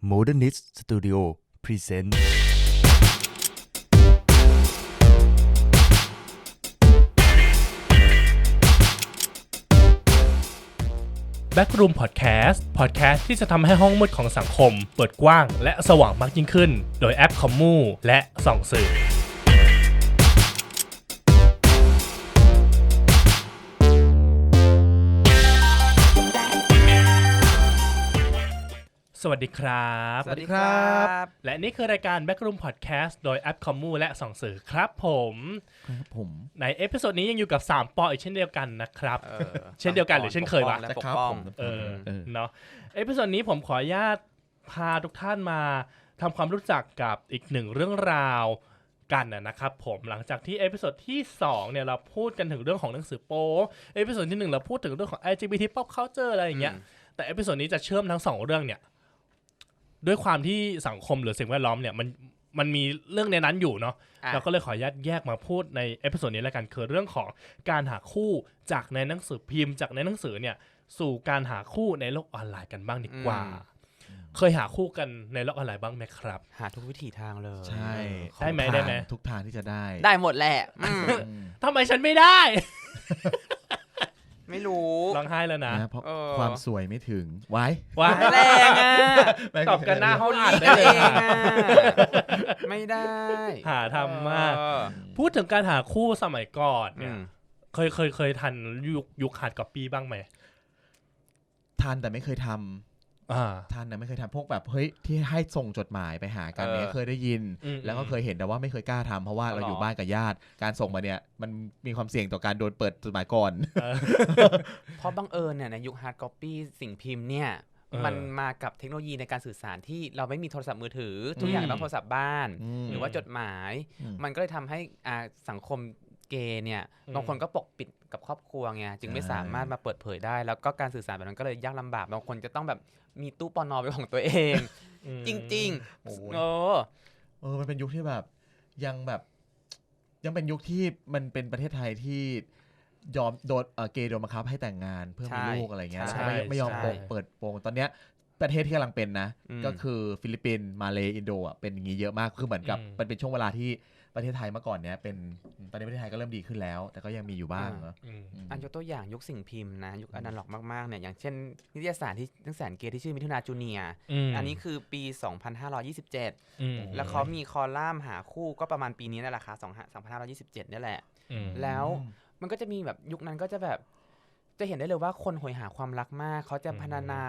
Modernist Studio Present Backroom Podcast Podcast ที่จะทำให้ห้องมืดของสังคม เปิดกว้างและสว่างมากยิ่งขึ้น โดยแอปคอมมูและส่องสื่อ สวัสดีครับ สวัสดีครับ และนี่คือรายการ Backroom Podcast โดยแอปคอมมูและส่องสื่อครับผมครับผม ในเอพิโซดนี้ยังอยู่กับ 3 ปออีกเช่นเดียวกันนะครับออเช่นเดียวกันหรือเช่นเคยวะและปกป้องเออเออเนาะเอพิโซดนี้ผมขออนุญาตพาทุกท่านมาทำความรู้จักกับอีกหนึ่งเรื่องราวกันนะนะครับผมหลังจากที่เอพิโซดที่2เนี่ยเราพูดกันถึงเรื่องของหนังสือโป๊เอพิโซดที่หนึ่งเราพูดถึงเรื่องของ LGBT pop culture อะไรอย่างเงี้ยอืมแต่เอพิโซดนี้จะเชื่อมทั้งสองเรื่องเนี่ย ด้วยความที่สังคมหรือสิ่งแวดล้อมเนี่ยมันมันมีเรื่องในนั้นอยู่เนาะอะเราก็เลยขออนุญาตแยกมาพูดในเอพิโซดนี้แล้วกันคือเรื่องของการหาคู่จากในหนังสือพิมพ์ จากในหนังสือเนี่ยสู่การหาคู่ในโลกออนไลน์กันบ้างดีกว่า เคยหาคู่กันในโลกออนไลน์บ้างไหมครับ หาทุกวิถีทางเลยใช่ได้ไหมของได้ไหมทางทุกทางที่จะได้ ได้หมดแหละอืมอืมทำไมฉันไม่ได้ ไม่รู้ ร้องไห้แล้วนะนะเพราะเออ ความสวยไม่ถึงไว้ว่าแรงอะตอบกันหน้าห้องอัดได้ได้เอเลยงค่ะอะ ไม่ได้หาทำมาก เออ พูดถึงการหาคู่สมัยก่อนอืเนี่ยมเคยเคยเคยทันยุคยุคหาดก๊อปปี้บ้างไหมทันแต่ไม่เคยทำ อ่าทันแต่ไม่เคยทำพวกแบบเฮ้ยที่ให้ส่งจดหมายไปหากันเออเนี่ยเคยได้ยินอืมแล้วก็เคยเห็นแต่ว่าไม่เคยกล้าทำเพราะว่าอ๋อเราเหรอออยู่บ้านกับญาติ การส่งมาเนี่ยมันมีความเสี่ยงต่อการโดนเปิดจดหมายก่อนเออเพราะบังเอิญเนี่ยในยุคฮาร์ดคอปปี้สิ่งพิมพ์เนี่ยเออมันมากับเทคโนโลยีในการสื่อสารที่เราไม่มีโทรศัพท์มือถือ ทุกอืมอย่างต้องโทรศัพท์บ้านอืมหรือว่าจดหมายอืมมันก็เลยทำให้อ่าสังคม เกย์เนี่ยอืมบางคนก็ปกปิดกับครอบครัวไงจึงไม่ใช่สามารถมาเปิดเผยได้ แล้วก็การสื่อสารแบบนั้นก็เลยยากลำบากบางคนจะต้องแบบมีตู้ปอนอเป็นของตัวเองอืมจริงโอ้ยๆโอ้เออมันเป็นยุคที่แบบยังแบบยังเป็นยุคที่มันเป็นประเทศไทยที่ยอมโดนเอ่อเกย์โดนบังคับให้แต่งงานเพื่อมีลูกอะไรเงี้ยแล้วก็ไม่ไม่ยอมโปงเปิดโปงตอนเนี้ยประเทศที่กำลังเป็นนะมก็คือฟิลิปปินส์มาเลอินโดอะเป็นอย่างนี้เยอะมากคือเหมือนกับอืมมันเป็นช่วงเวลาที่ ประเทศไทยเมื่อก่อนเนี้ยเป็นตอนนี้ประเทศไทยก็เริ่มดีขึ้นแล้ว แต่ก็ยังมีอยู่บ้างเนอะอืมอืมอันยกตัวอย่างยุคสิ่งพิมพ์นะยุคอนาล็อกมากๆเนี่ยอย่างเช่นนิตยสารที่นักแสนเกย์ที่ชื่อมิถุนาจูเนียร์มอันนี้คือปี 2527อืมแล้วเขามีคอลัมน์หาคู่ก็ประมาณปีนี้นั่นแหละค่ะ2527เนี่ยแหละอืมแล้วมันก็จะมีแบบยุคนั้นก็จะแบบจะเห็นได้เลยว่าคนโหยหาความรักมาก เขาจะอืมพรรณนา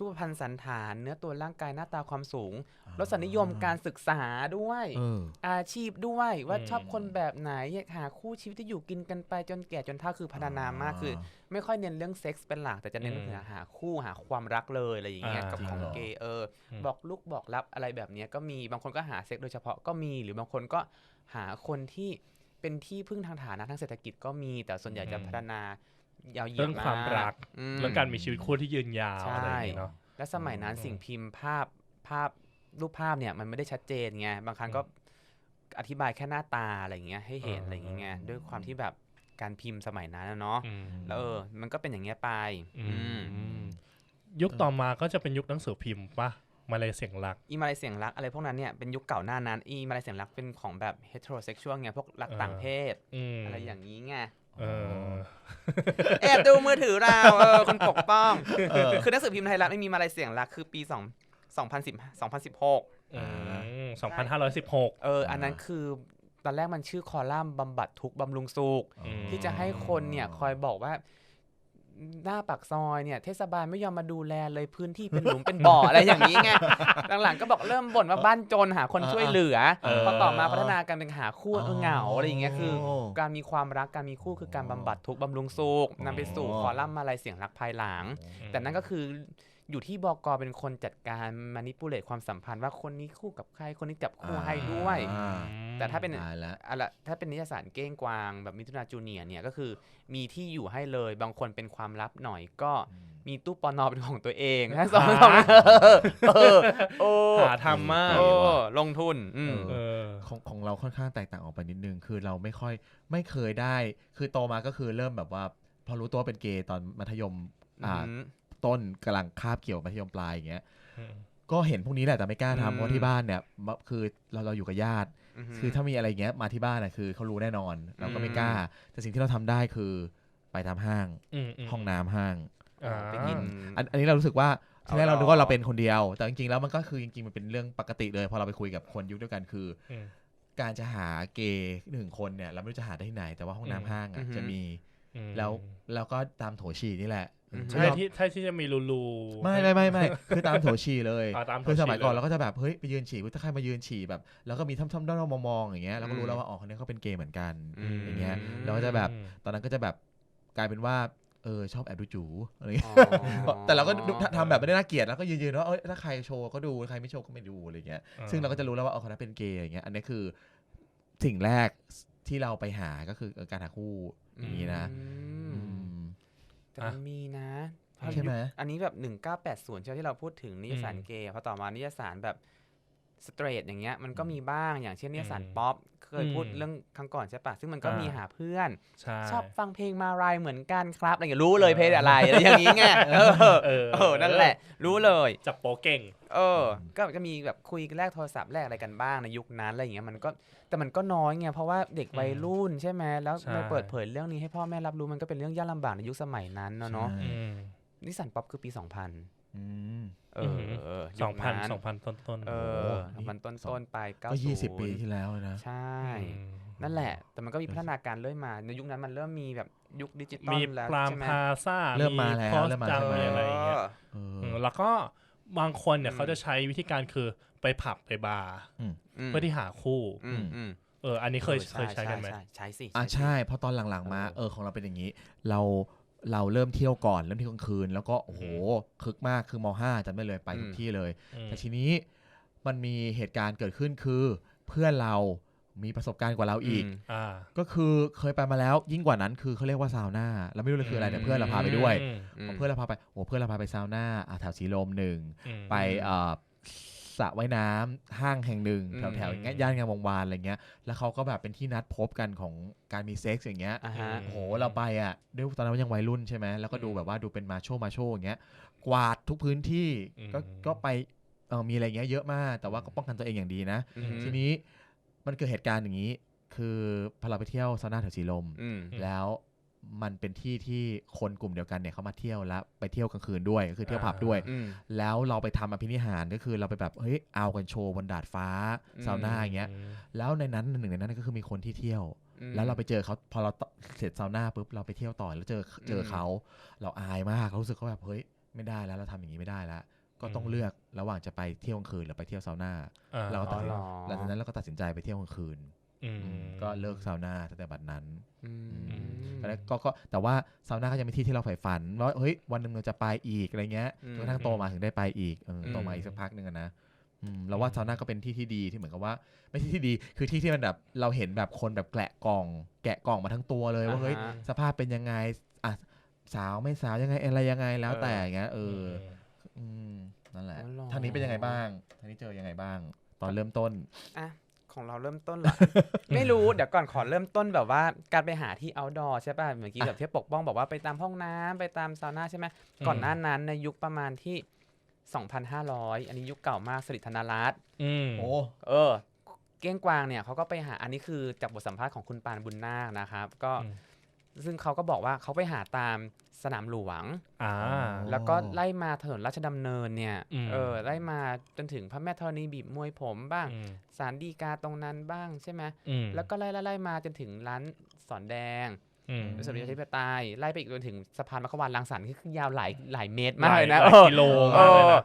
รูปพันธ์สันฐาน เนื้อตัวร่างกายหน้าตาความสูงรสนิยมการศึกษาด้วยเอออาชีพด้วยว่าอืมชอบคนแบบไหนอยากหาคู่ชีวิตที่อยู่กินกันไปจนแก่จนเฒ่าคือพรรณนามากคือ ไม่ค่อยเน้นเรื่องเซ็กส์เป็นหลักแต่จะเน้นอืมเรื่องหาคู่หาความรักเลยอะไรอย่างเงี้ยอ่ากับของจริงเหรอเกย์เอออมบอกลูกบอกรับอะไรแบบเนี้ยก็มีบางคนก็หาเซ็กส์โดยเฉพาะก็มี หรือบางคนก็หาคนที่เป็นที่พึ่งทางฐานะทางเศรษฐกิจก็มีแต่ส่วนใหญ่จะอืมพัฒนา ยาวเหยียดเรื่องความรักอืม เรื่องการมีชีวิตคู่ที่ยืนยาวใช่ อะไรอย่างเงี้ยเนาะ และสมัยนั้นอืมสิ่งพิมพ์ภาพภาพรูปภาพเนี่ยมันไม่ได้ชัดเจนไงบางครั้งก็อธิบายแค่หน้าตาอะไรอย่างเงี้ยให้เห็นอ่าอะไรอย่างเงี้ยด้วยความที่แบบการพิมพ์สมัยนั้นนะเนาะอืมแล้วเออมันก็เป็นอย่างเงี้ยไปอือืมมยุคต่อมาก็จะเป็นยุคหนังสือพิมพ์ปะมาเลยเสียงรัก อีมาลายเสียงรักอะไรพวกนั้นเนี่ยเป็นยุคเก่าหน้านั้นอีมาลายเสียงรักเป็นของแบบ heterosexual ไงพวกรักเออต่างเพศ อืมอะไรอย่างนี้ไงเออ แอบดูมือถือเราเออคนปกป้องเออคือหนังสือพิมพ์ไทยรัฐไม่มีมาลายเสียงรักคือปี2 2010 2016อืมสองพันห้าร้อยสิบหกเออ อันนั้นคือตอนแรกมันชื่อคอลัมน์บำบัดทุกข์บำรุงสุขอืมที่จะให้คนเนี่ยคอยบอกว่า หน้าปากซอยเนี่ยเทศบาลไม่ยอมมาดูแลเลยพื้นที่เป็นหลุมเป็นบ่ออะไรอย่างนี้ไงหลังๆก็บอกเริ่มบ่นว่าบ้านจนหาคนช่วยเหลือเออพอต่อมาพัฒนากันเป็นหาคู่เออเหงาอะไรอย่างเงี้ยคือโอ้การมีความรักการมีคู่คือการบำบัดทุกข์บำรุงสุขนำไปสู่คอลัมน์มาลายเสียงรักภายหลัง แต่นั่นก็คือ อยู่ที่บกเป็นคนจัดการมานิปูเลตความสัมพันธ์ว่าคนนี้คู่กับใครคนนี้จับคู่ให้ด้วย อ่า แต่ถ้าเป็นตายแล้วอะละถ้าเป็นนิยสารเก้งกวางแบบมิถุนาจูเนียร์เนี่ยก็คือมีที่อยู่ให้เลยบางคนเป็นความลับหน่อยก็มีตู้ปอนอเป็นของตัวเองนะสองสองเออโอ้หาทำมาก โอ้ลงทุนอืม เออ ของของเราค่อนข้างแตกต่างออกไปนิดนึง คือเราไม่ค่อยไม่เคยได้ คือโตมาก็คือเริ่มแบบว่า พอรู้ตัวว่าเป็นเกย์ตอนมัธยมอ่า อืม ต้นกำลังคาบเกี่ยวมัธยมปลายอย่างเงี้ยก็เห็นพวกนี้แหละแต่ไม่กล้าอืมทำเพราะที่บ้านเนี่ยมะคือเราเราอยู่กับญาติ คือถ้ามีอะไรอย่างเงี้ยมาที่บ้านอะคือเขารู้แน่นอนเราก็ไม่กล้า แต่สิ่งที่เราทำได้คือไปตามห้างอืมมห้องน้ำห้างอ่าไปกินอันอันนี้เรารู้สึกว่าทีแรกเราเอาคิดว่าเราเป็นคนเดียว แต่จริงๆแล้วมันก็คือจริงๆมันเป็นเรื่องปกติเลยพอเราไปคุยกับคนยุคเดียวกันคืออมการจะหาเกย์หนึ่งคนเนี่ยเราไม่รู้จะหาได้ที่ไหน แต่ว่าห้องน้ำห้างอะอืมจะมีอืมแล้วแล้วก็ตามโถฉี่นี่แหละอืม ใช่ที่ใช่ที่จะมีรูรูๆไม่ไม่ไม่ไม่คือตามโถฉี่เลยอ่าตามโถคือสมัยฉี่ก่อนเลยเราก็จะแบบเฮ้ยไปยืนฉี่ถ้าใครมายืนฉี่แบบ แล้วก็มีท่อมๆด้อมๆมองๆอย่างเงี้ยเราก็รู้แล้วว่าอ๋อคนนี้เขาเป็นเกย์เหมือนกันอืมอย่างเงี้ยเราก็จะแบบตอนนั้นก็จะแบบกลายเป็นว่าเออชอบแอบดูจูอะไรเงี้ยอ๋อแต่เราก็ดูทำแบบไม่ได้น่าเกลียดแล้วก็ยืนๆว่าเอ้ยถ้าใครโชว์ก็ดูใครไม่โชว์ก็ไม่ดูอะไรเงี้ยอ่าซึ่งเราก็จะรู้แล้วว่าเออคนนั้นเป็นเกย์อย่างเงี้ยอันนี้คือสิ่งแรกที่เราไปหาก็คือการหาคู่อย่างนี้นะอือืมม แต่มันมีนะเพราะใช่ไหมยุคอันนี้แบบ1980ใช่ไหมที่เราพูดถึงนิยสารอืมเกย์พอต่อมานิยสารแบบสเตรทอย่างเงี้ยมันก็มีบ้างอย่างเช่นนิยสารอืมป๊อป เคยพูดอืมเรื่องครั้งก่อนใช่ปะซึ่งมันก็อ่ามีมีหาเพื่อนใช่ชอบฟังเพลงมารายเหมือนกันครับอะไรอย่างเงี้ยรู้เลยเพลงอะไรอะไรอย่างงี้ไงเออเออเออนั่นแหละ รู้เลยจับโปเก่ง เออ ก็จะมีแบบคุยแลกโทรศัพท์แลกอะไรกันบ้างในยุคนั้นอะไรอย่างเงี้ยมันก็แต่มันก็น้อยไงเพราะว่าเด็กวัยรุ่นใช่ไหมแล้วใช่มาเปิดเผยเรื่องนี้ให้พ่อแม่รับรู้มันก็เป็นเรื่องยากลำบากในยุคสมัยนั้นเนอะเนาะใช่อืมนิสสันป๊อปคือปี 2000อืม เออเออสองพันยุคสองพันต้นต้นๆเอโอ้อโหนี่มันต้นสองต้นๆไปก็90ยี่สิบปีที่แล้วเลยนะ ใช่อืมนั่นแหละ แต่มันก็มีพัฒนาการเรื่อยมา ในยุคนั้นมันเริ่มมีแบบยุคดิจิตอมีลแล้วปรามใช่ไหมพาซ่าเริ่มมาแล้วคอสเริ่มมาจังใช่ไหมอะไรอย่างเงี้ยเออเอออืมแล้วก็บางคนเนี่ยอืมเขาจะใช้วิธีการคือไปผับไปบาร์อืมเพื่อที่หาคู่อืมอืมเออ อันนี้เคยออเคยใช้กันไหมใช่ใช้สิอะสิใช่เพราะตอนหลังๆมาเออเออของเราเป็นอย่างนี้ เรา เราเริ่มเที่ยวก่อนเริ่มเที่ยวกลางคืน แล้วก็โอ้โหคึกมากคือมห้าจำได้เลยไปทุกที่เลยอืมแต่ทีนี้มันมีเหตุการณ์เกิดขึ้นคือ เพื่อนเรามีประสบการณ์กว่าเราอีกมอ่าก็คือเคยไปมาแล้ว ยิ่งกว่านั้นคือเขาเรียกว่าซาวน่าเราไม่รู้เลยคืออะไรแต่เพื่อนเราพาไปด้วยอืมมเพื่อนเราพาไปโอ้เพื่อนเราพาไปซาวน่าอะแถวสีลมหนึ่งอืมไปเอ่อ สระว่ายน้ำห้างแห่งหนึ่งอืมแถวแถวๆอย่างเงี้ยย่านงามวงวานอะไรเงี้ยแล้วเขาก็แบบเป็นที่นัดพบกันของการมีเซ็กซ์อย่างเงี้ยอ่าฮะโอ้โหเราไปอะด้วยตอนนั้นยังวัยรุ่นใช่ไหมแล้วก็ดูแบบว่าดูเป็นมาโชมาโชอย่างเงี้ยกวาดทุกพื้นที่ก็ก็ไปเออมีอะไรเงี้ยเยอะมาก แต่ว่าก็ป้องกันตัวเองอย่างดีนะอืมทีนี้มันเกิดเหตุการณ์อย่างนี้ คือพอเราไปเที่ยวซาวน่าแถวสีลมอืมแล้ว มันเป็นที่ที่คนกลุ่มเดียวกันเนี่ยเขามาเที่ยวแล้วไปเที่ยวกลางคืนด้วยก็คือเที่ยวผับด้วยอืมแล้วเราไปทำอภินิหารก็คือเราไปแบบเฮ้ยเอากันโชว์บนดาดฟ้าอืมซาวน่าอย่างเงี้ยแล้วในนั้นหนึ่งในนั้นก็คือมีคนที่เที่ยวอืมแล้วเราไปเจอเขาพอเราเสร็จซาวน่าปุ๊บเราไปเที่ยวต่อแล้วเจอเจออืมเขาเราอายมากเรารู้สึกเขาแบบเฮ้ยไม่ได้แล้วเราทำอย่างนี้ไม่ได้แล้วก็ต้องเลือกระหว่างจะไปเที่ยวกลางคืนหรือไปเที่ยวซาวน่าอ่าเราก็ตัดสินอ๋อหลังจากนั้นเราก็ตัดสินใจไปเที่ยวกลางคืนอืมอืม ก็เลิกซาวน่าตั้งแต่บัดนั้นอืมอืมแล้วก็ก็แต่ว่าซาวน่าก็ยังเป็นที่ที่เราใฝ่ฝันว่าเฮ้ยวันหนึ่งเราจะไปอีกอะไรเงี้ยอืมจนกระทั่งโตมาถึงได้ไปอีกเอออมโตมาอีกสักพักหนึ่งอะนะอืมเราว่าซาวน่าก็เป็นที่ที่ดีที่เหมือนกับว่า ไม่ใช่ที่ดี คือที่ที่มันแบบเราเห็นแบบคนแบบแกะกล่อง แกะกล่องมาทั้งตัวเลยว่าเฮ้ยอ่าฮะสภาพเป็นยังไงอะสาวไม่สาวยังไงอะไรยังไงแล้วเออแต่อย่างเงี้ยเอออืมนั่นแหละอ๋อเหรอทางนี้เป็นยังไงบ้างทางนี้เจอยังไงบ้าง ตอนเริ่มต้นอะ ของเราเริ่มต้นเหรอ ไม่รู้เดี๋ยวก่อนขอเริ่มต้นแบบว่าการไปหาที่ outdoor ใช่ป่ะเมื่อกี้แบบที่ปกป้องบอกว่าไปตามห้องน้ำไปตามซาวน่าใช่ไหมก่อนหน้านั้นในยุคประมาณที่ 2,500 อันนี้ยุคเก่ามากสริธนารัตน์อืม โอ้ เออ เก้งกวางเนี่ยเขาก็ไปหาอันนี้คือจากบทสัมภาษณ์ของคุณปานบุญนาคนะครับ ก็อืม ซึ่งเขาก็บอกว่าเขาไปหาตามสนามหลวง อ่า แล้วก็ไล่มาถนนราชดำเนินเนี่ยอืมเออ ไล่มาจนถึงพระแม่ธรณีบีบมวยผมบ้างอืมสารดีกาตรงนั้นบ้างใช่ไหมอืมแล้วก็ไล่ไล่ไล่มาจนถึงร้านสอนแดง อืมสุริยธิปไตยไล่ไปอีกจนถึงสะพานมะขวานรังสรรค์ที่คือยาวหลายหลายเมตรหมากลายเลยนะหลายเออกิโลเอมากเลยอนะ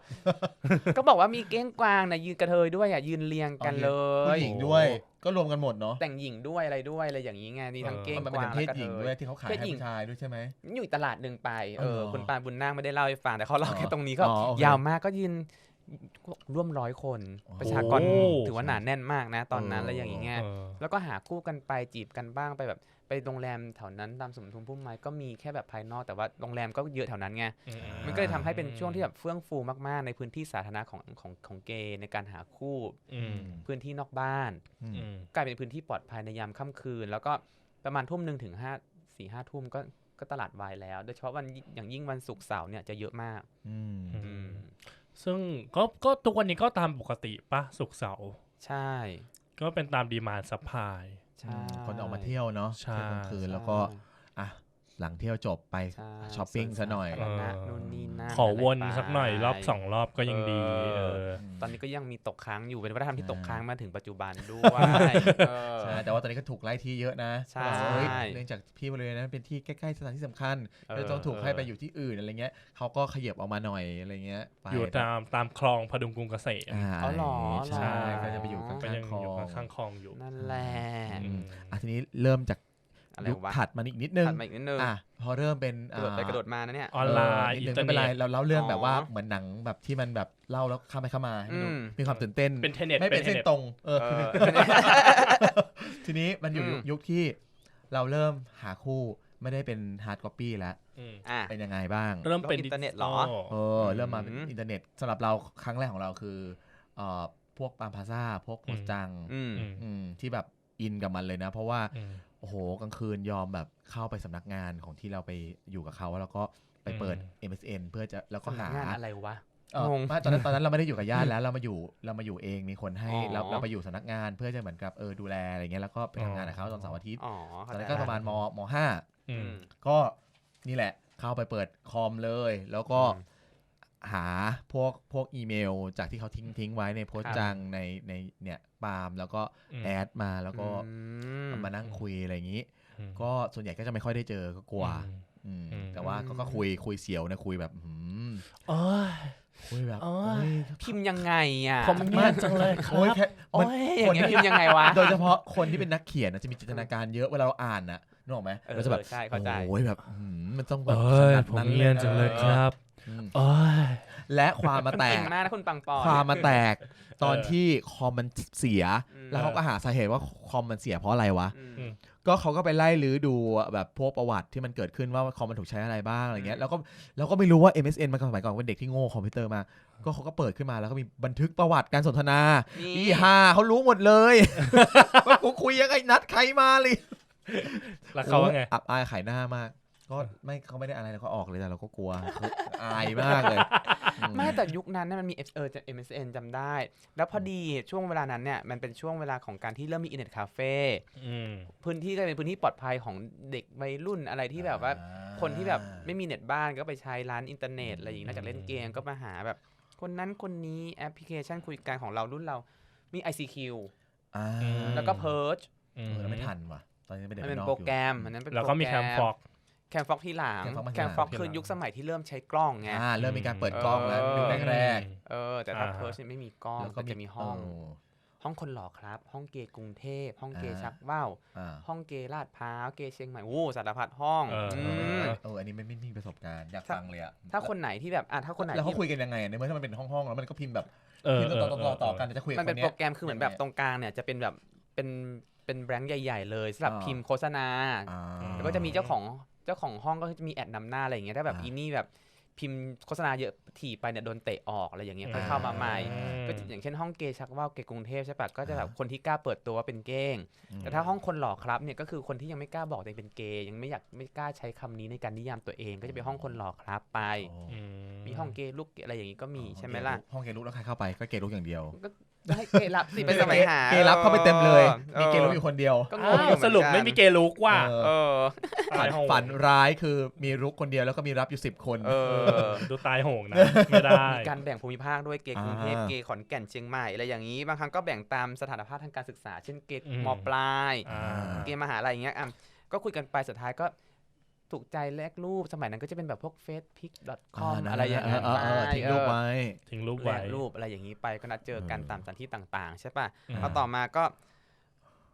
ก็บอกว่ามีเก้งกวางนะยืนกระเทยด้วยอะยืนเรียงกันเลผู้ยหญิงด้วย ก็รวมกันหมดเนาะแต่งหญิงด้วยอะไรด้วยอะไรอย่างนี้ไงนี่ทั้งเออเก้งมันกเป็นวางเพและศกระหเทญิงยด้วยที่เขาขายเพศให้หญิงผู้ชายด้วยใช่ไหมอยู่ตลาดหนึ่งไปเออ๋ออเหรอคุณปานบุญนาคไม่ได้เล่าให้ฟังแต่เขาเล่าอ๋อแค่ตรงนี้ก็อ๋อโอเคยาวมากก็ยืนร่วมร้อยคนโอ้ประชากรโอ้ถือว่าหนาแน่นมากนะ ตอนนั้นเอออะไรอย่างเงี้ยเออแล้วก็หาคู่กันไปจีบกันบ้างไปแบบ ไปโรงแรมแถวนั้นตามสมทุนพุ่มไม้ก็มีแค่แบบภายนอกแต่ว่าโรงแรมก็เยอะแถวนั้นไงอืมันก็เลยทำให้เป็นช่วงที่แบบเฟื่องฟูมากๆ ในพื้นที่สาธารณะของของของเกย์ในการหาคู่อืมพื้นที่นอกบ้านอืมอืมกลายเป็นพื้นที่ปลอดภัยในยามค่ำคืน แล้วก็ประมาณทุ่มหนึ่งถึงห้าสี่ห้าทุ่มก็ก็ตลาดวายแล้ว โดยเฉพาะวันอย่างยิ่งวันศุกร์เสาร์เนี่ยจะเยอะมากอืมอือืมซึ่งก็ก็ทุกวันนี้ก็ตามปกติปะสุกร์เสาร์ใช่ ก็เป็นตามดีมานซัพพลายใช่ คนออกมาเที่ยวเนาะใช่เที่ยวกลางคืนแล้วก็อะ หลังเที่ยวจบไปใช่ช้อปปิ้งซะหน่อย สาธารณะนู่นนี่นั่นขอวนะไรไปสักหน่อยรอบสองรอบก็ยังดีเออเออ ตอนนี้ก็ยังมีตกค้างอยู่เป็นวัฒนธรรมที่ตกค้างมาถึงปัจจุบันด้วยเออ ใช่แต่ว่าตอนนี้ก็ถูกไล่ที่เยอะนะใช่ว่าเฮ้ยเนื่องจากที่บริเวณนั้นเป็นที่ใกล้ๆสถานที่สำคัญเออ ก็ต้องถูกให้ไปอยู่ที่อื่นอะไรเงี้ยเขาก็ขยับออกมาหน่อยอะไรเงี้ยไปอยู่ตามตามคลองพดุงกรุงเกษตรอ่าอ๋อเหรอ ใช่เหรอก็จะไปอยู่ข้างก็ยังๆคลอยู่องข้างๆคลองอยู่นั่นแหละ อืม อะทีนี้เริ่มจาก อะไรยุควะถัดมาอีกนิดนึงถัดมาอีกนิดนึงอะพอเริ่มเป็นกระโดดไปอ่ากระโดดมานะเนี่ยออนไลน์เนิอิดนนึงเทอไม่ร์เป็นไรอ๋อเราเล่าเรื่องแบบว่าเหมือนหนังแบบที่มันแบบเล่าแล้วข้ามไปข้ามมาให้มันดูอืมมีความตื่นเต้นเป็นเทเน็ตไม่เป็นเทเส้นเน็ตตรงเออเออ ทีนี้มันอยู่อืมยุคที่เราเริ่มหาคู่ไม่ได้เป็นฮาร์ดคอปปี้แล้วอืมอะเป็นยังไงบ้าง เริ่มเป็นโลกอินเทอร์เน็ตเหรอดิจิเอทัลอเริ่มมาเป็นอืมอินเทอร์เน็ตสำหรับเราครั้งแรกของเราคือเอ่อพวกปามพาซาพวกโพสต์จังอืมอืมอืมที่แบบอินกับมันเลยนะ เพราะว่าอืม โอ้โหกลางคืนยอมแบบเข้าไปสำนักงานของที่เราไปอยู่กับเขาแล้วก็ไปเปิด MSN เพื่อจะแล้วก็สำนัหากงานอะไรวะเอองงไม่ตอนนั้นตอนนั้นเราไม่ได้อยู่กับญาติแล้วเรามาอยู่เรามาอยู่เองมีคนให้อ๋อเราเราไปอยู่สำนักงานเพื่อจะเหมือนกับเออดูแลอะไรเงี้ยแล้วก็ไปทำงานกับเขาตอนเสาร์อาทิตย์อ๋อตเข้อนนั้นใจก็ละประมาณมมห้าอือืมมก็นี่แหละเข้าไปเปิดคอมเลย แล้วก็อืม หาพวกพวกอีเมล จากที่เขาทิ้งทิ้งไว้ในโพสครัต์บจังในในเนี่ยปาล์มแล้วก็อืมแอดมาแล้วก็อืมมานั่งคุยอะไรอย่างนี้อืมก็ส่วนใหญ่ก็จะไม่ค่อยได้เจอก็กลัวอืมอืมอืมแต่ว่าก็ก็คุยคุยเสียวนะคุยแบบหืมโอ้ยคุยแบบโอ้ยเฮ้ยพิมพ์ยังไงอะผมเงียบจังเลยครัโอ้ยบแค่โอ้มันยอย่างเงี้ยพิมพ์ยังไงวะ โดยเฉพาะคนที่เป็นนักเขียนนะจะมีจินตนาการเยอะเวลาเราอ่านนะนึกออกไหมเออเราจะแบบใช่เข้าใจโอ้ยแบบหืมมันต้องแบบเอ้ยขนาดผมนั้นเงียบจังเลยครับ อืมโอ้ยและความมาแตเก่ก งมากนะคุณปังปอน ความมาแตก ตอนเออที่คอมมันเสีย อืม แล้วเขาก็หาสาเหตุว่าคอมมันเสียเพราะอะไรวะ อืมอืมก็เขาก็ไปไล่ลื้อดูแบบพวกประวัติที่มันเกิดขึ้นว่าคอมมันถูกใช้อะไรบ้างอะไรเงี้ยอืมแล้วก็แล้วก็ไม่รู้ว่า MSN มันก็สมัยก่อนเป็นเด็กที่โง่คอมพิวเตอร์มากก็เขาก็เปิดขึ้นมาแล้วก็มีบันทึกประวัติการสนทนานี่ อีฮาเขารู้หมดเลย ว่ากูคุยยังไงนัดใครมาเลยแล้วเขาว่าไง อับอายขายหน้ามาก ก็ไม่เขาไม่ได้อะไรเราก็ออกเลยแต่เราก็กลัวคืออายมากเลยอืมไม่แต่ยุคนั้นน่ะมันมี F เออจะ MSN จำได้ แล้วพอดีช่วงเวลานั้นเนี่ยมันเป็นช่วงเวลาของการที่เริ่มมีอินเทอร์เน็ตคาเฟ่อืมพื้นที่ก็เป็นพื้นที่ปลอดภัยของเด็กวัยรุ่นอะไรที่แบบว่า คนที่แบบไม่มีเน็ตบ้านก็ไปใช้ร้านอินเทอร์เน็ตอะไรอย่างนี้นอกจากเล่นเกมก็มาหาแบบ คนนั้นคนนี้แอปพลิเคชันคุยกันของเรารุ่นเรามี ICQ อ่าแล้วก็ Purge อืเอมอเราไม่ทันว่ะตอนนี้ไม่ได้มันเป็นนอกโปรอยู่แกรมอันนั้นเป็นแล้วก็มีแคมฟอก แคมฟอกที่หลัง Camfrog มาทีหลังแคมฟอกทีหลังคือยุคสมัยที่เริ่มใช้กล้องไง อ่าเริ่มมีการเปิดกล้องแล้วเออยุคแรก เออ แต่ถ้าอ่า เพิร์ชไม่มีกล้ๆองแล้วก็จะมีห้องเห้องคนหล่อครับ ห้องเกย์กรุงเทพ ห้องเกย์อ่า ชักว่าวอ่าห้องเกย์ลาดพร้าว เกย์เชียงใหม่ โอ้สารพัดห้องเอออื ม เอออันนี้ไม่ไม่มีประสบการณ์อยากฟังเลยอะถ้าคนไหนที่แบบ อะถ้าคนไหนแล้วเขาที่คุยกันยังไงในเมื่อถ้ามันเป็นห้องๆแล้วมันก็พิมพ์แบบเออพิมพ์เออต่อเอต่ออต่อกันจะคุยกับมันเป็นคโปรแกรมคือเหมือนแบบตรงกลางเนี่ยจะเป็นแบบเป็นเป็นแบรนด์ใหญ่ ๆ เลยสำหรับอ่า พิมพ์โฆษณา อ่า แล้วก็จะมีเจ้าของ เจ้าของห้องก็จะมีแอดนำหน้าอะไรอย่างเงี้ยถ้าแบบอ่าอีนี่แบบพิมพ์โฆษณาเยอะถี่ไปเนี่ยโดนเตะออกอะไรอย่างเงี้ยอืมค่อยเข้ามาใหม่อืมก็จะอย่างเช่นห้องเกย์ชักว่าวเกย์กรุงเทพใช่ปะก็จะแบบคนที่กล้าเปิดตัวว่าเป็นเก้ง แต่ถ้าห้องคนหล่อครับเนี่ยก็คือคนที่ยังไม่กล้าบอกตัวเองเป็นเกย์ยังไม่อยากไม่กล้าใช้คำนี้ในการนิยามตัวเอง ก็จะไปห้องคนหล่อครับไปโอ้อืมีห้องเกย์ลูกเกย์อะไรอย่างงี้ก็มีใช่ไหมล่ะห้องเกย์ลุกแล้วใครเข้าไปก็เกย์ลุกอย่างเดียว ก็ให้เกย์รับสิไปแสวงหาเกย์รับเข้าไปเต็มเลยออมีเกย์ลุกอยู่คนเดียวก็งอ้างอยู่วเหอนกันสรุปไม่มีเกย์ลุกว่ะเอเออฝันตายโหงฝันร้ายคือมีรุกคนเดียวแล้วก็มีรับอยู่สิบคนเอเอออดูตายโหงนะไม่ได้มีการแบ่งภูมิภาคด้วยเกย์กรุงเทพอ่าเกย์ขอนแก่นเชียงใหม่อะไรอย่างนี้บางครั้งก็แบ่งตามสถานภาพทางการศึกษา เช่นเกย์อืมมปลายอ่าเกย์มหาลัยอย่างเงี้ยอะก็คุยกันไปสุดท้ายก็ ถูกใจแลกรูปสมัยนั้นก็จะเป็นแบบพวก f a c e p i c c o m อะไรอย่างเงี้เงี้ยยเออเออทิ้งรูปไว้ทิ้งรูปแลไว้กรูปอะไรอย่างนี้ไปก็นัดเจอกันเออตามสถานที่ต่างๆ ใช่ป่ะอืมแล้วต่อมาก็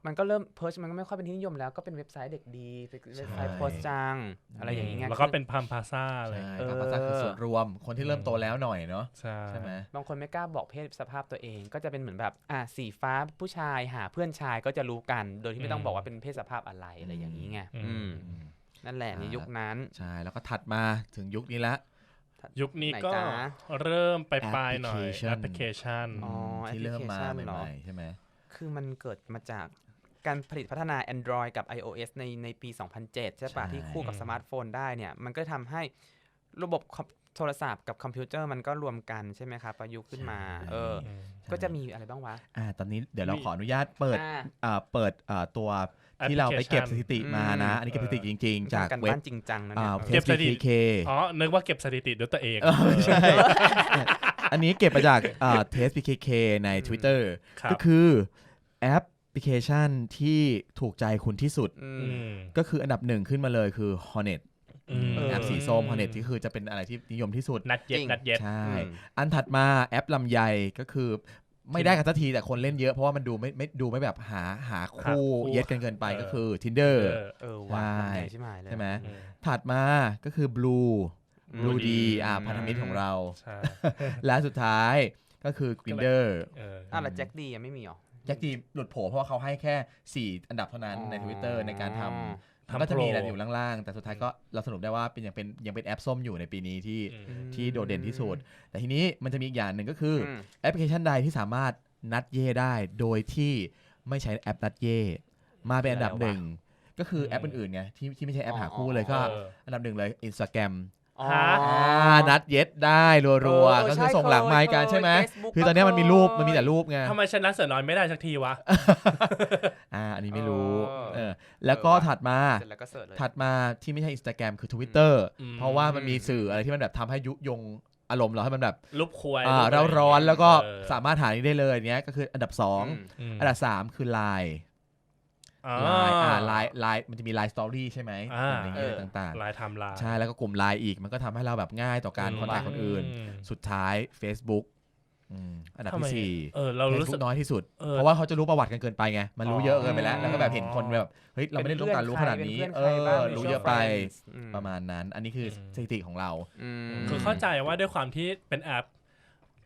มันก็เริ่มเพิร์ชมันก็ไม่ค่อยเป็นที่นิยมแล้วก็เป็นเว็บไซต์เด็กดีเป็นเว็บไซต์โพสต์จัง อะไรอย่างนี้ไงแล้วก็เป็นพัมพาซ่าอะไรใช่เออครับภาษาคือส่วนรวม คนที่เริ่มโตแล้วหน่อยเนาะใช่ใช่ไหมบางคนไม่กล้าบอกเพศสภาพตัวเอง ก็จะเป็นเหมือนแบบอะสีฟ้าผู้ชายหาเพื่อนชายก็จะรู้กัน โดยที่ไม่ต้องบอกว่าเป็นเพศสภาพอะไรอะไรอย่างนี้ไงอืมอืม นั่นแหละในยุคนั้น ใช่ แล้วก็ถัดมาถึงยุคนี้ละ ยุคนี้ก็ไหนจ๊ะเริ่มไปปลายๆหน่อย Application แอปพลิเคชันอ๋อที่เริ่มมาแอปพใหลิเคชันเหรอม่ๆใช่ไหมคือมันเกิดมาจากการผลิตพัฒนา Android กับ iOS ในในปี 2007 ใช่ปะใช่ที่คู่กับสมาร์ทโฟนได้เนี่ย มันก็ทำให้ระบบคอมโทรศัพท์กับคอมพิวเตอร์มันก็รวมกันใช่ไหมครับ ประยุกต์ขึ้นมาใช่เอออืมก็จะมีอะไรบ้างวะ อ่า ตอนนี้เดี๋ยวเรามีขออนุญาตเปิดอ่าอ่าเปิดอ่าตัว ที่เราไปเก็บสถิติมานะอืมอันนี้เก็บสถิติจริง ๆ จากกันเว็บบ้านจริงจังนะอ่าเนี่ยเก็บสถิติ TestPK อ๋อนึกว่าเก็บสถิติด้วยตัวเองเออไม่ใช่อันนี้เก็บมาจากอ่า TestPK ใน Twitter ครับก็คือแอปพลิเคชันที่ถูกใจคุณที่สุดอือืมมก็คืออันดับหนึ่งขึ้นมาเลยคือ Hornet อืมเออแอปสีส้ม Hornet ที่คือจะเป็นอะไรที่นิยมที่สุด นัดเย็ดจริงนัดเย็ดใช่อืมอันถัดมาแอปลำไยก็คือ ไม่ได้กันสักทีแต่คนเล่นเยอะเพราะว่ามันดูไม่ไม่ดูไม่แบบหาหาคู่หาคู่เย็ดกันเกินไปเออก็คือ Tinder เออเออว่ะใช่ลำไยใช่ไหมเลยใช่ไหมอืมถัดมาก็คือ Blue อืม Blue D อ่าอืมพันธมิตรของเราใช่และสุดท้ายก็คือ Grinder เอออะแล้วแจ็คดียังไม่มีหรอแจ็คจีหลุดโผเพราะว่าเขาให้แค่ 4 อันดับเท่านั้นใน Twitter ในการทำทำ ก็จะมีโพลอะไรอยู่ล่างๆ แต่สุดท้ายก็เราสรุปได้ว่าเป็นยังเป็นยังเป็นแอปส้มอยู่ในปีนี้ที่อืมที่โดดเด่นที่สุด แต่ทีนี้มันจะมีอีกอย่างหนึ่งก็คืออมแอปพลิเคชันใดที่สามารถนัดเย่ได้โดยที่ไม่ใช้แอปนัดเย่มาเป็นอันดับอะไรวะหนึ่งก็คือแอปอืมอื่นๆไงที่ที่ไม่ใช่แอปหาอ๋อคู่เลยก็เอออันดับหนึ่งเลย Instagram อ๋อฮะอ่านัดเย็ดได้รัวเออๆก็คือใช่ส่งหลังไมค์กันเคยใช่ไหม Facebook คือตอนนี้มันมีรูปมันมีแต่เคยรูปไงทำไมชนะเสือน้อยไม่ได้สักทีวะ อ่าอันนี้ไม่รู้เออเออแล้วก็เออว่ะถัดมา เสร็จแล้วก็เสิร์ชเลย ถัดมาที่ไม่ใช่ Instagram คือ Twitter อืม เพราะว่ามันมีสื่ออะไรที่มันแบบทำให้ยุยงอารมณ์เราให้มันแบบรูปควายอ่าปะไเราร้อนแล้วก็เออสามารถหานี้ได้เลยเนี้ยก็คืออันดับ 2 อืมมอันดับ 3 คือ Line อ่า ไลน์อ่าไลน์ไลน์มันจะมีไลน์สตอรี่ใช่ไหมอ่าอย่างเงี้ยต่างลายไทม์ไลน์ๆใช่แล้วก็กลุ่มไลน์อีกมันก็ทำให้เราแบบง่ายต่อการคอนแทคคนอื่นมสุดท้าย Facebook อืมอันดับทำไมที่สี่เออเราเฟซรู้สึบุ๊กกน้อยที่สุดเออเพราะว่าเขาจะรู้ประวัติกันเกินไปไง มันรู้เยอะเกินไปแล้วอ๋อแล้วก็แบบเห็นคนแบบ เฮ้ย เราไม่ได้ต้องการรู้ขนาดนี้ เออ รู้เยอะไป ประมาณนั้น อันนี้คือสถิติของเรา คือเข้าใจว่าด้วยความที่เป็นแอป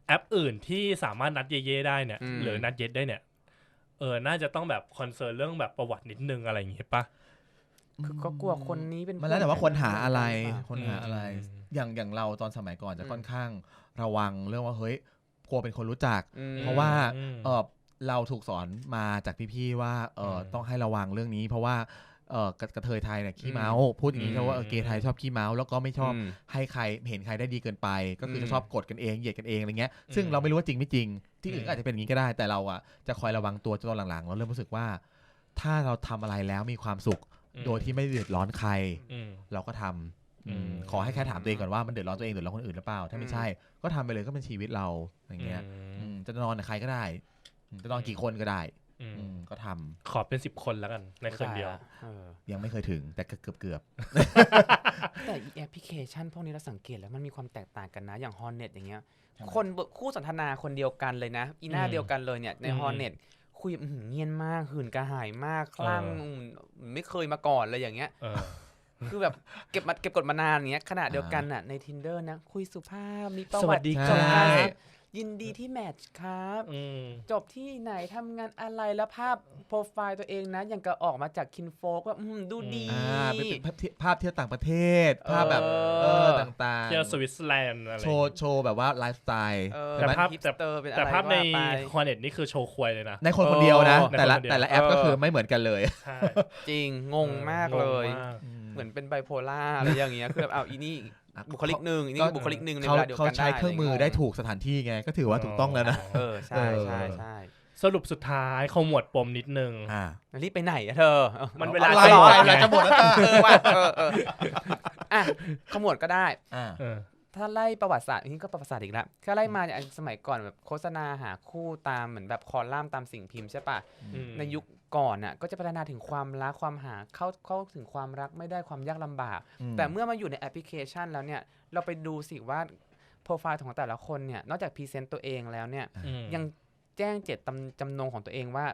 แอปอื่นที่สามารถนัดเย่ๆได้เนี่ยอืมหรือนัดเย็ดได้เนี่ย เออน่าจะต้องแบบคอนเซิร์นเรื่องแบบประวัตินิดนึงอะไรอย่างเงี้ยปะคือก็กลัวคนนี้เป็นมันแล้วแต่ว่าคนหาอะไรเพื่นคนหาอะไรอืมอย่างอย่างเราตอนสมัยก่อนจะอืมค่อนข้างระวังเรื่องว่าเฮ้ยกลัวเป็นคนรู้จักอืมเพราะว่าอืมเออเราถูกสอนมาจากพี่ๆว่าเอออมต้องให้ระวังเรื่องนี้ เพราะว่า เออกระกระเทยไทยเนี่ยขี้อืมเมาพูดอย่างนี้อืมใช่ว่าเออเกย์ไทยชอบขี้เมาแล้วก็ไม่ชอบมให้ใครเห็นใครได้ดีเกินไป ก็คืออมจะชอบกดกันเองเหยียดกันเองอะไรเงี้ยซึ่งอืมเราไม่รู้ว่าจริงไม่จริง ที่อื่อืนมก็อาจจะเป็นอย่างนี้ก็ได้ แต่เราอะจะคอยระวังตัวจนตอนหลังๆ เราเริ่มรู้สึกว่า ถ้าเราทำอะไรแล้วมีความสุข โดยที่ไม่เดือดร้อนใครอืมเราก็ทำอืมอืมขอให้แค่ถามตัวเองก่อนว่ามันเดือดร้อนตัวเองเดือดร้อนคนอื่นหรือเปล่า ถ้าไม่ใช่ ก็ทำไปเลยก็เป็นชีวิตเราอย่างเงี้ยอืมอืมจะนอนกับใครก็ได้อืมจะนอนกี่คนก็ได้ อืมอืมก็ทำขอเป็นสิบคนแล้วกันในคืนเดียว เออยังไม่เคยถึงแต่ก็เกือบเกือบแต่อีแอปพลิเคชันพวกนี้เราสังเกตแล้วมันมีความแตกต่างกันนะ อย่าง Hornet อย่างเงี้ยใช่ไหมคนคู่สนทนาคนเดียวกันเลยนะ อีหน้าอืมเดียวกันเลยเนี่ยใน อืม Hornet คุยอื้อหือเงียนมากหื่นกระหายมากคลั่งเออ ไม่เคยมาก่อนเลยอย่างเงี้ย เออ คือแบบเก็บมาเก็บกดมานานอย่างเงี้ยขณะเดียวกันน่ะใน tinder นะคุยสุภาพมีประสวัวัสติดีจครับบครับ ยินดีที่แมทช์ครับอืมจบที่ไหนทำงานอะไรแล้วภาพโปรไฟล์ตัวเองนะอย่างก็ออกมาจากคินโฟกว่าอืมดูดีอ่าเป็นเป็นภาพที่ภาพเที่ยวต่างประเทศ ภาพแบบเออเออต่างๆ เที่ยวสวิตเซอร์แลนด์อะไรโชว์โชว์แบบว่าไลฟ์สไตล์เออแต่ภาพฮิปสเตอร์เป็นอะไรแต่ภาพในว่ไปคอนเน็ตนี่คือโชว์ควายเลยนะ ในคนคนเดียวนะเออแต่ละในคนคนเดียวแต่ละแอปก็คือไม่เหมือนกันเลยใช่จริงงงมากเลยงงมากเหมือนเป็นไบโพล่าอะไรอย่างเงี้ยคือแบบเอาอีนี่ บุคลิกหนึ่งอีนี่ก็บุคลิกหนึ่งในเขาเวลาเดียวเขากันใช้ได้เครื่องมือได้ถูกสถานที่ไง ก็ถือว่าถูกต้องแล้วนะ เออใช่เออใช่ใช่สรุปสุดท้ายขมวดปมนิดนึงอ่ารีบไปไหนอะเธอ มันเวลาอะไรจะหมดเวลาจะหมดแล้วจ้ะเออว่ะเออเอออะขมวดก็ได้อ่าเออถ้าไล่ประวัติศาสตร์อันนี้ก็ประวัติศาสตร์อีกแล้วถ้าไล่มาเนี่ยสมัยก่อนแบบโฆษณาหาคู่ตามเหมือนแบบคอลัมน์ตามสิ่งพิมพ์ใช่ปะอืมในยุค ก่อนน่ะก็จะพัฒนาถึงความรักความหาเข้าเข้าถึงความรักไม่ได้ความยากลำบาก แต่เมื่อมาอยู่ในแอปพลิเคชันแล้วเนี่ยเราไปดูสิว่าโปรไฟล์ของแต่ละคนเนี่ยนอกจากพรีเซนต์ตัวเองแล้วเนี่ยอืมยังแจ้งเจตจำจำนงของตัวเองว่า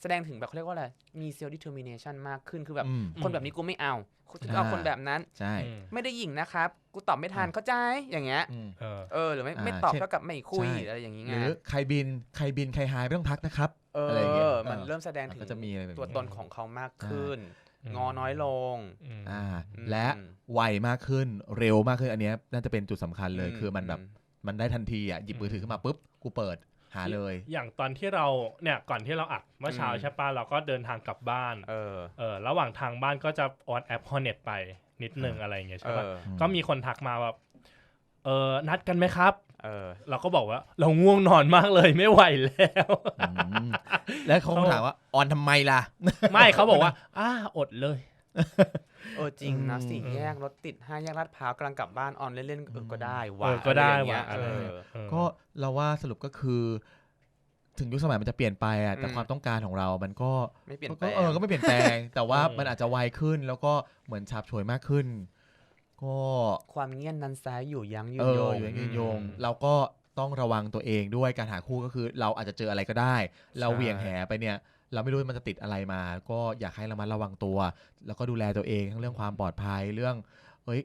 แสดงถึงแบบเขาเรียกว่าอะไร มี self determination มากขึ้น คือแบบอืมคนแบบนี้กูไม่เอากูจะเอาอ่าคนแบบนั้น ใช่อืมไม่ได้หยิ่งนะครับ กูตอบไม่ทันเข้าใจ อย่างเงี้ยอืมเออเออ หรือไม่อ่าไม่ตอบเช่นเท่ากับไม่คุยใช่อะไรอย่างงี้หไงรือใครบิน ใครบิน ใครหายไม่ต้องทักนะครับ เออะไรอย่างเงี้ยอ มันเออเริ่มแสดงถึงก็จะมีอะไรแบบนี้ ตัวตนของเขามากอ่าขึ้น อืม งอน้อยลง อืม อ่าอืมและไวมากขึ้นเร็วมากขึ้นอันเนี้ยน่าจะเป็นจุดสำคัญเลยอืมคือมันแบบมันได้ทันทีอะหยิบมือถือขึ้นมาปุ๊บกูเปิดหาเลย อย่างตอนที่เราเนี่ยก่อนที่เราอัดเมื่อเช้าอืม ใช่ปะเราก็เดินทางกลับบ้านเออ เออระหว่างทางบ้านก็จะออนแอปคอนเน็ตไปนิดนึงอะไรอย่างเงี้ยเอใช่ปะอ ก็มีคนทักมาแบบเออนัดกันไหมครับ เออเราก็บอกว่า เราง่วงนอนมากเลยไม่ไหวแล้วอืมแล้วเขาก็ถามว่าออนทำไมล่ะ ไม่เขาบอกว่า อ้าอดเลย เออจริงนะอืมสี่แยกรถติดห้าแยกลาดพร้าวกำลังกลับบ้านออนเล่นๆเออก็ได้ว่ะเออก็ได้อรอย่างเงี้ว่ะยอะไรเอเงี้อยเออก็เราว่าสรุปก็คือ ถึงยุคสมัยมันจะเปลี่ยนไปอะแต่อืมความต้องการของเรา มันก็ไม่เปลี่ยนแปลก็งเออก็ไม่เปลี่ยนแปลง แต่ว่าอืมมันอาจจะไวขึ้นแล้วก็เหมือนฉาบฉวยมากขึ้น ก็ความเงียบนั้นซ้ายอยู่ยั้งยืเอนโยองอยู่ยืนโยงเราก็ต้องระวังตัวเองด้วยการหาคู่ก็คือ เราอาจจะเจออะไรก็ได้ เราเหวี่ยงแหไปเนี่ยเราไม่รู้ว่ามันจะติดอะไรมา ก็อยากให้ระมัดระวังตัว แล้วก็ดูแลตัวเองทั้งเรื่องความปลอดภัยเรื่องเอ้ย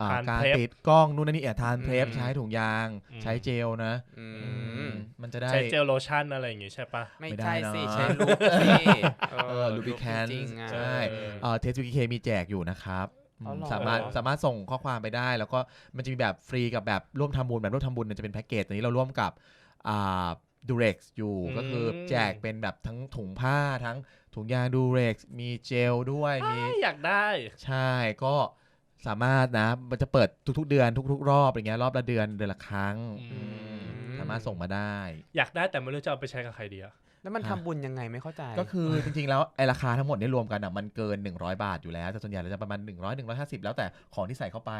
อ่าทานการเพล็บติดกล้องนู่นนั่นนี่แอบทานเพลฟอืมใช้ถุงยางอืมใช้เจลนะอือืมมมันจะได้ใช้เจลโลชั่นอะไรอย่างงี้ใช่ปะไม่ไม่ได้ใช่สิเนอะใช้ลูกสิเออ lubricant จริงๆอะใช่เอ่อเทสวีเคมีแจกอยู่นะครับอ๋อเหรอ สามารถสามารถส่งข้อความไปได้ แล้วก็มันจะมีแบบฟรีกับแบบร่วมทำบุญแบบร่วมทำบุญเนี่ยจะเป็นแพ็กเกจตัวนี้เราร่วมกับอ่าดูเร็กอยู่อืมก็คือแจกเป็นแบบทั้งถุงผ้าทั้งถุงยางดูเร็กมีเจลด้วยมีอยากได้ ใช่ก็สามารถนะ มันจะเปิดทุกๆเดือนทุก ๆ รอบอย่างเงี้ยรอบละเดือนเดือนละครั้งอืมอืมสามารถส่งมาได้ อยากได้แต่ไม่รู้จะเอาไปใช้กับใครดีอะ แล้วมันทำบุญยังไงไม่เข้าใจก็คือจริงๆ แล้วไอราคาทั้งหมดเนี่ยรวมกันอะมันเกิน 100 บาทอยู่แล้วแต่ส่วนใหญ่เราจะประมาณ 100 150 แล้วแต่ของที่ใส่เข้าไป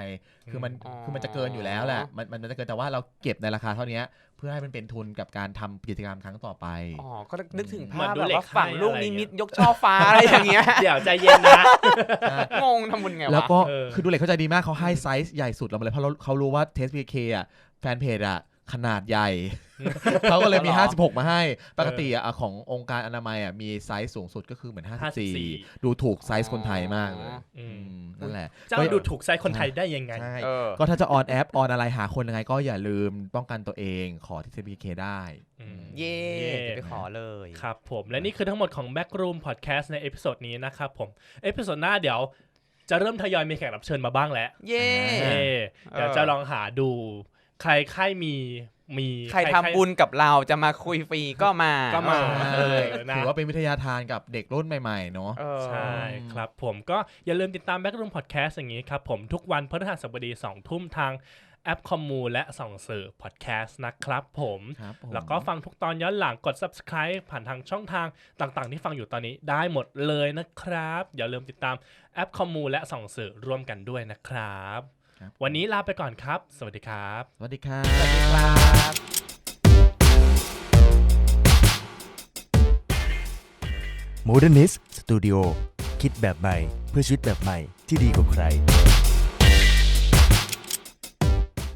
คือมันอ๋อคือมันจะเกินอยู่แล้วแหละมันมันมันจะเกินแต่ว่าเราเก็บในราคาเท่านี้เพื่อให้มันเป็นทุนกับการทำกิจกรรมครั้งต่อไป อ๋อก็นึกถึงเหมือภานพดูแบบเหล็กว่าฝั่งให้ลูกอะไรนิเงี้ยมิตยกช่อฟ้าอะไรอย่างเงี้ยเดี๋ยวใจเย็นนะ งงทำบุญไงวะแล้วก็เออ คือดูเลยเข้าใจดีมากเขาให้ไซส์ใหญ่สุดเรามาเลยเพราะเราเขารู้ว่าเทสพีเคอะแฟนเพจอะขนาดใหญ่ เขาก็เลยมีอ๋อเหรอ56 มาให้ ปกติอะขององค์การอนามัยอะมีไซส์สูงสุดก็คือเหมือน 54 54ดูถูกไซส์คนไทยมากเลยอืมอืมนั่นแหละเจ้าดูถูกใจคนไทยได้ยังไงใช่เออก็ถ้าจะออนแอปออนอะไรหาคนยังไงก็อย่าลืมป้องกันตัวเองขอที่ CPK ได้อืมเย่เย่เดี๋ยวไปขอเลยครับผมและนี่คือทั้งหมดของ Backroom Podcast ในเอพิโซดนี้นะครับผมเอพิโซดหน้าเดี๋ยวจะเริ่มทยอยมีแขกรับเชิญมาบ้างแล้ว เย่เย่เดี๋ยวจะลองหาดู ใครใครมี มีใครทำบุญกับเราจะมาคุยฟรีก็มาก็มาเออเออนะ ถือว่าเป็นวิทยาทานกับเด็กรุ่นใหม่ ๆ เนาะ เออ ใช่ครับผมก็อย่าลืมติดตาม Backroom Podcast อย่างนี้ครับผมทุกวันพฤหัสบดี2ทุ่มทางแอปคอมมูและส่องสื่อ Podcast นะครับผม ครับผม แล้วก็ฟังทุกตอนย้อนหลังกด subscribe ผ่านทางช่องทางต่างๆ ที่ฟังอยู่ตอนนี้ได้หมดเลยนะครับ อย่าลืมติดตามแอปคอมมูและส่องสื่อร่วมกันด้วยนะครับครับ วันนี้ลาไปก่อนครับ สวัสดีครับ สวัสดีครับ สวัสดีครับ Modernist Studio คิดแบบใหม่ เพื่อชีวิตแบบใหม่ที่ดีกว่าใคร